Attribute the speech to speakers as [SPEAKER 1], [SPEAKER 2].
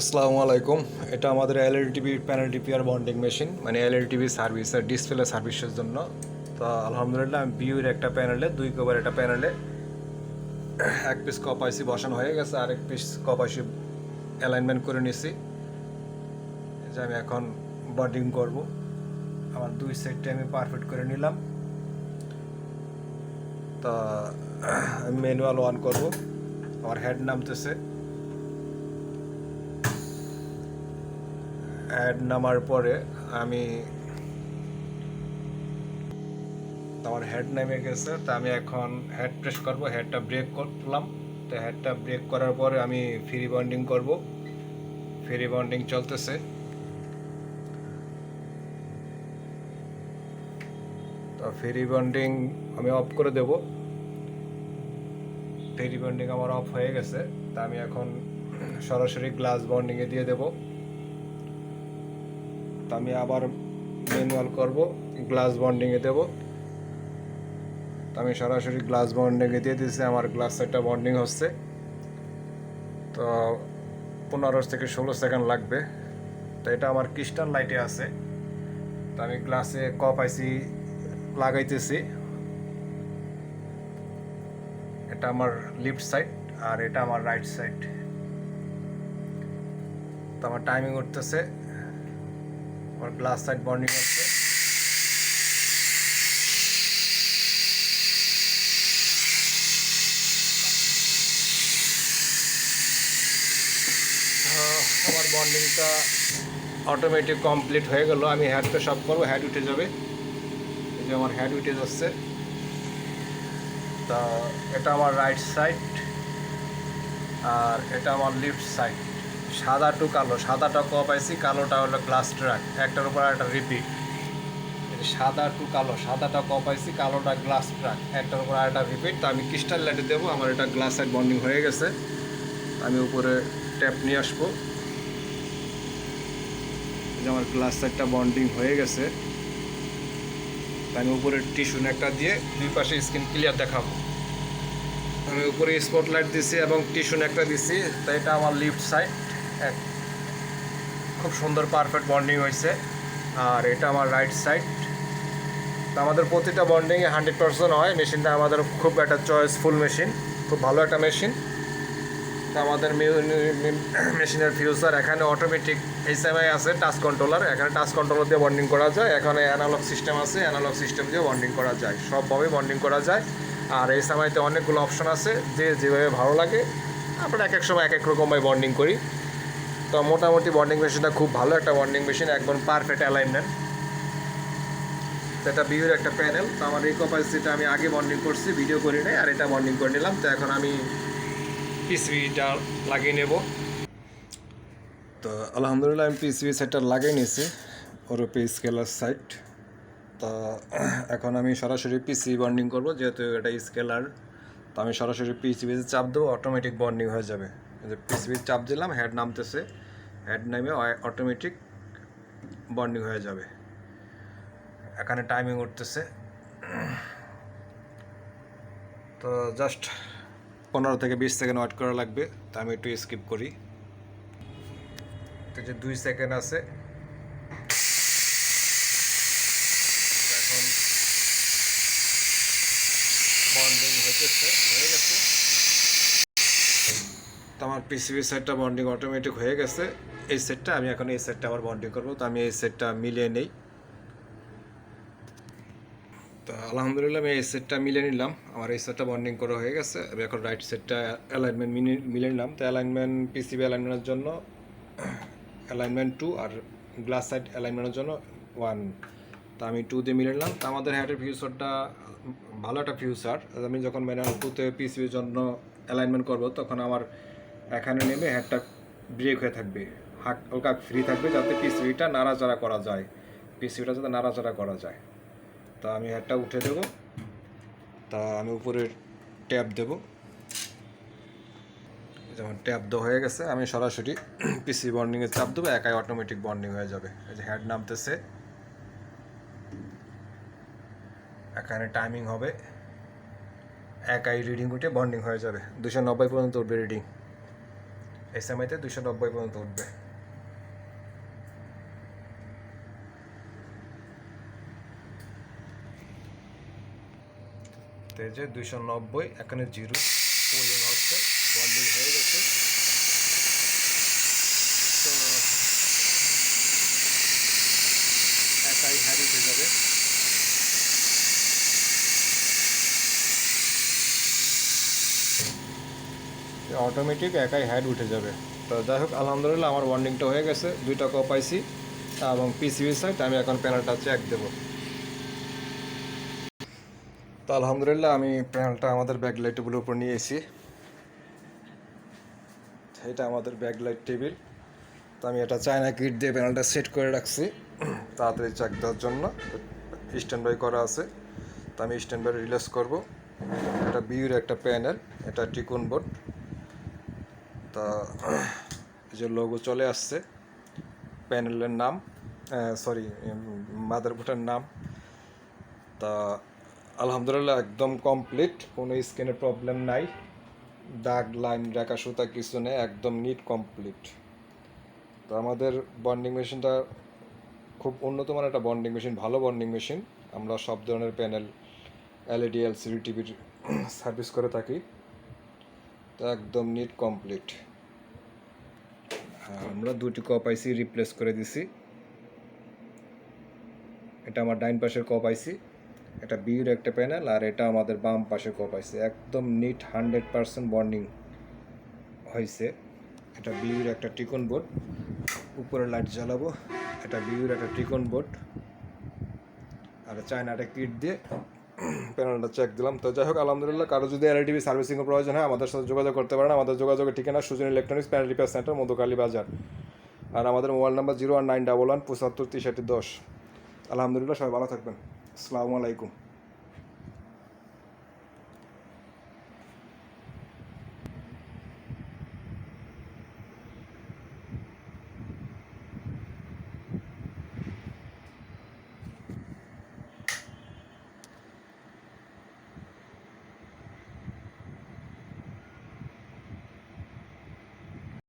[SPEAKER 1] আসসালামু আলাইকুম। এটা আমাদের LL TV panel TPR bonding machine মানে এলএল টিভি সার্ভিস আর ডিসপ্লে সার্ভিসের জন্য। তো আলহামদুলিল্লাহ, আমি বিউর একটা প্যানেলে দুই কভার একটা প্যানেলে এক পিস কপাইসি বসানো হয়ে গেছে আর এক পিস কপাইসি অ্যালাইনমেন্ট করে নিয়েছি যে আমি এখন বন্ডিং করব। আমার দুই সেটটা আমি পারফেক্ট করে নিলাম। তা, আমি ম্যানুয়াল অন করব। আমার হেড নামতেছে। অ্যাড নামার পরে আমি আমার হেড নেমে গেছে, তা আমি এখন হেড প্রেস করব হেডটা ব্রেক করলাম। তো হেডটা ব্রেক করার পরে আমি ফ্রি বন্ডিং করব। ফ্রি বন্ডিং চলতেছে। তো ফ্রি বন্ডিং আমি অফ করে দেব। ফ্রি বন্ডিং আমার অফ হয়ে গেছে। তা আমি এখন সরাসরি গ্লাস বন্ডিংয়ে দিয়ে দেবো। তো আমি আবার ম্যানুয়াল করব গ্লাস বন্ডিংয়ে দেব। তো আমি সরাসরি গ্লাস বন্ডিংয়ে দিয়ে দিয়েছি, আমার গ্লাস সেটটা বন্ডিং হচ্ছে। তো পনেরো থেকে ষোলো সেকেন্ড লাগবে। তো এটা আমার ক্রিস্টাল লাইটে আছে। তো আমি গ্লাসে কপ আইসি, লাগাইতেছি। এটা আমার লিফট সাইড আর এটা আমার রাইট সাইড তো আমার টাইমিং উঠতেছে আমার গ্লাস সাইড হচ্ছে আহ, আমার বন্ডিংটা অটোমেটিক কমপ্লিট হয়ে গেল। আমি হেডটা সব করব হ্যাড উঠে যাবে। এই যে আমার হেড উঠে যাচ্ছে। তা এটা আমার রাইট সাইড আর এটা আমার লিফট সাইড সাদা টু কালো। সাদাটা ক পাইছি? কালোটা হলো গ্লাস ট্রাক একটার উপর একটা রিপিট সাদা টু কালো, সাদাটা ক পাইছি? কালোটা গ্লাস ট্রাক একটার উপর একটা রিপিট তো আমি ক্রিস্টাল লাইটে দেবো। আমার এটা গ্লাস বন্ডিং হয়ে গেছে। আমি উপরে ট্যাপ নিয়ে আসব। যে আমার গ্লাস সাইডটা বন্ডিং হয়ে গেছে। আমি উপরে টিস্যু একটা দিয়ে দুই পাশে স্কিন ক্লিয়ার দেখাবো। আমি উপরে স্পটলাইট দিছি এবং টিস্যু একটা দিছি। তো এটা আমার লিফট সাইড এক খুব সুন্দর পারফেক্ট বন্ডিং হয়েছে। আর এটা আমার রাইট সাইড তো আমাদের প্রতিটা বন্ডিংয়ে হান্ড্রেড পার্সেন্ট হয়। মেশিনটা আমাদের খুব একটা চয়েসফুল মেশিন খুব ভালো একটা মেশিন তো আমাদের মেশিনের ফিউচার এখানে অটোমেটিক এইচএমআই আছে টাচ কন্ট্রোলার এখানে টাচ কন্ট্রোলার দিয়ে বন্ডিং করা যায়। এখানে অ্যানালগ সিস্টেম আছে। অ্যানালগ সিস্টেম দিয়ে বন্ডিং করা যায়। সবভাবে বন্ডিং করা যায়। আর এইচএমআইতে অনেকগুলো অপশন আছে। যে যেভাবে ভালো লাগে, আমরা এক এক সময় এক এক রকমভাবে বন্ডিং করি। তো মোটামুটি বন্ডিং মেশিনটা খুব ভালো একটা বন্ডিং মেশিন একদম পারফেক্ট অ্যালাইনমেন্ট এটা বিউর একটা প্যানেল তো আমার এই কপাসিটিটা আমি আগে বন্ডিং করছি ভিডিও করি নাই, আর এটা বন্ডিং করে নিলাম। তো এখন আমি পিসিবিটা লাগিয়ে নেব। তো আলহামদুলিল্লাহ, আমি পিসিবি সাইডটা লাগিয়ে নিয়েছি, ওরপে স্কেলার সাইট তো এখন আমি সরাসরি পিসি বন্ডিং করব, যেহেতু এটা স্কেলার তো আমি সরাসরি পিসিবিতে চাপ দেবো অটোমেটিক বন্ডিং হয়ে যাবে। পিসিবি চাপ দিলাম হেড নামতেছে। হেড নামে অটোমেটিক বন্ডিং হয়ে যাবে। এখানে টাইমিং উঠতেছে। তো জাস্ট পনেরো থেকে বিশ সেকেন্ড ওয়েট করা লাগবে। তা আমি একটু স্কিপ করি। তো যে দুই সেকেন্ড আছে। এখন বন্ডিং হইতেছে। হয়ে গেছে। আমার পিসিবি সেটটা বন্ডিং অটোমেটিক হয়ে গেছে। এই সেটটা আমি এখন এই সেটটা আবার বন্ডিং করব। তো আমি এই সেটটা মিলিয়ে নেই। তো আলহামদুলিল্লাহ আমি এই সেটটা মিলে নিলাম। আমার এই সেটটা বন্ডিং করা হয়ে গেছে। আমি এখন রাইট সেটটা অ্যালাইনমেন্ট মিলে নিলাম। তো অ্যালাইনমেন্ট পিসিবি অ্যালাইনমেন্টের জন্য অ্যালাইনমেন্ট টু আর গ্লাস সাইড অ্যালাইনমেন্টের জন্য ওয়ান তো আমি টু দিয়ে মিলে নিলাম। তো আমাদের হ্যাটের ফিউচারটা ভালো একটা ফিউচার আমি যখন ম্যানুয়াল টুতে পিসিবির জন্য অ্যালাইনমেন্ট করব, তখন আমার এখানে নেমে হ্যাডটা ব্রেক হয়ে থাকবে। হাট হালকা ফ্রি থাকবে যাতে পিসিবিটা নাড়াচাড়া করা যায়। পিসিবিটা যাতে নাড়াচাড়া করা যায়। তা আমি একটা উঠে দেব। তা আমি উপরে ট্যাপ দেব। যেমন ট্যাপ দেওয়া হয়ে গেছে, আমি সরাসরি পিসি বন্ডিংয়ে চাপ দেবো, একাই অটোমেটিক বন্ডিং হয়ে যাবে। এই যে হেড নামতেছে। এখানে টাইমিং হবে। একাই রিডিং উঠে বন্ডিং হয়ে যাবে। দুশো নব্বই পর্যন্ত উঠবে রিডিং এসএমআইতে দুশো নব্বই পর্যন্ত উঠবে। তো এই যে দুইশো নব্বই, এখানে জিরো পোলিং হচ্ছে বন্ডিং হয়ে গেছে। তো একাই হ্যারি উঠে যাবে। অটোমেটিক একাই হ্যাড উঠে যাবে। তো যাই হোক, আলহামদুলিল্লাহ আমার ওয়ার্নিংটা হয়ে গেছে। দুইটা কপ পাইছি, এবং পিসিবি সাইড আমি এখন প্যানেলটা চেক দেবো। তো আলহামদুলিল্লাহ, আমি প্যানেলটা আমাদের ব্যাক লাইটগুলোর উপর নিয়ে এসেছি। এটা আমাদের ব্যাক লাইট টেবিল তো আমি এটা চায়না কিট দিয়ে প্যানেলটা সেট করে রাখছি। তাড়াতাড়ি চেক দেওয়ার জন্য। স্ট্যান্ড বাই করা আছে। তো আমি স্ট্যান্ড বাই রিলিজ করব। এটা বিউর একটা প্যানেল এটা টিকুন বোর্ড তা যে লোগো চলে আসছে, প্যানেলের নাম সরি মাদারবোর্ডের নাম। তা, আলহামদুলিল্লাহ একদম কমপ্লিট কোনো স্ক্রিনের প্রবলেম নাই। দাগ লাইন রেখা, সুতা কিছু নেই, একদম নিট কমপ্লিট তো আমাদের বন্ডিং মেশিনটা খুব উন্নত মানের একটা বন্ডিং মেশিন ভালো বন্ডিং মেশিন আমরা সব ধরনের প্যানেল এলইডি এলসিডি টিভির সার্ভিস করে থাকি। তো একদম নিট কমপ্লিট আমরা দুটি কপ আইসি রিপ্লেস করে দিছি। এটা আমার ডাইন পাশের কপ আইসি এটা বিউর একটা প্যানেল আর এটা আমাদের বাম পাশের কপ আইসি একদম নিট হান্ড্রেড পারসেন্ট বন্ডিং হয়েছে এটা বিউর একটা টিকন বোর্ড উপরে লাইট জ্বালাবো। এটা বিউর একটা টিকন বোর্ড আর চায়নাটা কিট দিয়ে প্যানেলটা চেক দিলাম। তো যাই হোক, আলহামদুলিল্লাহ, কারও যদি এল টিভি সার্ভিসিংয়ের প্রয়োজন হয়, আমাদের সাথে যোগাযোগ করতে পারেন। আমাদের যোগাযোগের ঠিকানা Sujon electronics panel repair center Madhukali Bazar. আর আমাদের mobile number zero one nine double one পঁচাত্তর তিষট্টি দশ। আলহামদুলিল্লাহ, সবাই ভালো থাকবেন। আসসালামু আলাইকুম।